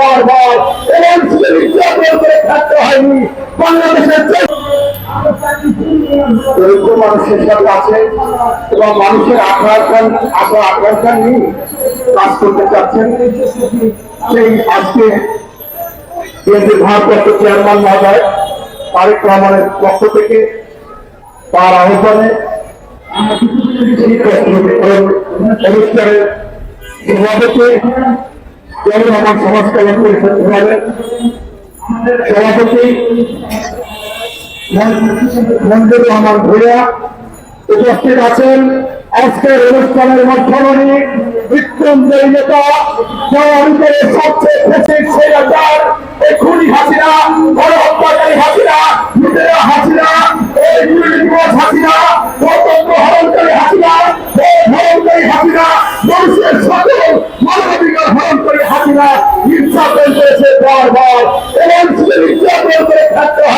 বারবার এবং নির্যাতন করে থাকতে হয়নি। বাংলাদেশের দরিদ্র মানুষের সাথে আছে এবং মানুষের আকাঙ্ক্ষা আশা আকাঙ্ক্ষা নিয়ে কাজ করতে চাচ্ছেন, সেই আজকে কেন্দ্রীয় ভারপ্রাপ্ত চেয়ারম্যান মহোদয় তারেক রহমানের পক্ষ থেকে তার আহ্বানে অনুষ্ঠানের সভাপতি যেমন আমার সমাজ কল্যাণ পরিষদ বিভাগের সভাপতি মঞ্জুর রহমান ভূয়া উপস্থিত আছেন। আজকের অনুষ্ঠানের মধ্যমণি বিক্রমজয়ী নেতা জওয়ানদের সবচেয়ে খুশির সেই আচার এই হাসিনা, বড় হত্যাকারী হাসিনা, লুটেরা হাসিনা, এই দিবস হাসিনা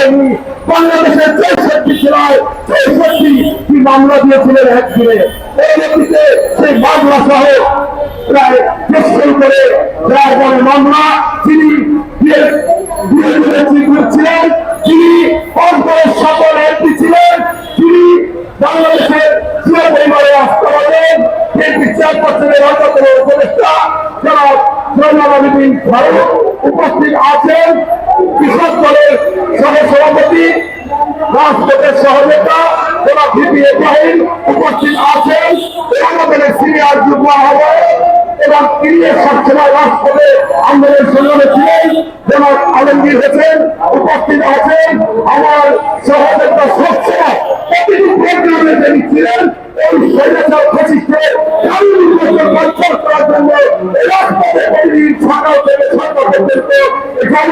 হয়নি বাংলাদেশের চৌষট্টি জেলায় চৌষট্টি কি মামলা দিয়েছিলেন একদিনে পরবর্তীতে সেই মামলা সহ প্রায় করে মামলা তিনি তিনি অন্তরের সকল এমপি ছিলেন। তিনি বাংলাদেশের পরিবারে আসতে চেয়ারপারসনের অন্যতম উপদেষ্টা যারা উপস্থিত আছেন। কৃষক দলের সহ সভাপতি রাজপথের সহযোগিতা যারা ভিপি ইব্রাহিম উপস্থিত আছেন আমাদের সিনিয়র যুগ্ম আহ্বায়ক এবং তিনি সবসময় রাজপথে আলমগীর হোসেন উপস্থিত আছেন। আমার সহযোগিতা সবসময় প্রতিটি তিনি ছিলেন, এই স্বৈরাচার ফ্যাসিস্টের কারণ নির্বাচন কন্ট্রোল করার জন্য রাজপথে প্রতিদিন সকাল থেকে সন্ধ্যা পর্যন্ত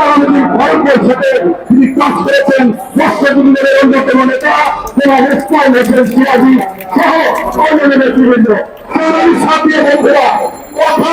আমাদের ভারতের সাথে তিনি কাজ করেছেন বর্ষগুলির অন্যতম নেতা, এবং ইসলাম হোসেন সিরাজি সহ অন্যান্য নেতৃবৃন্দ। সাথে বন্ধুরা, কথা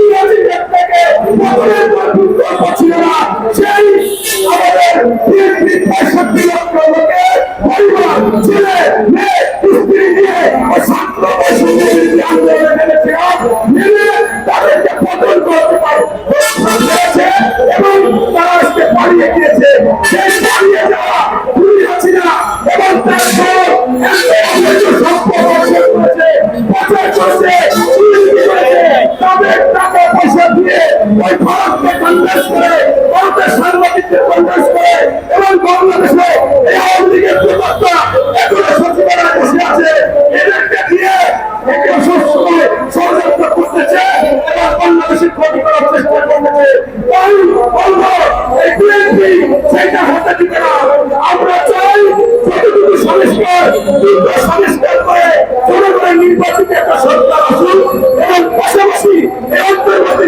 ছেলে মেয়ে স্ত্রী নিয়ে ও ছাত্র পঁয়ষট্টি বিরোধী আন্দোলনে তাদেরকে পতন করতে পেরেছে এবং তারা আজকে পালিয়ে গিয়েছে। সেই পালিয়ে যাওয়া ভুলি যাচ্ছি এবং তার পর এত সম্পদ অর্জন করেছে প্রচার করেছে তাদের টাকা পয়সা দিয়ে ওই ভারতকে কংগ্রেস করে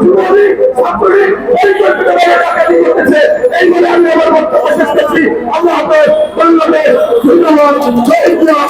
যুবলীগ ছাত্রলীগ পরিকল্পিতভাবে ডাকাতি করতেছে এই বলে আমি আমার বক্তব্য শেষ করছি আল্লাহ হাফেজ বাংলাদেশ ধন্যবাদ ধন্যবাদ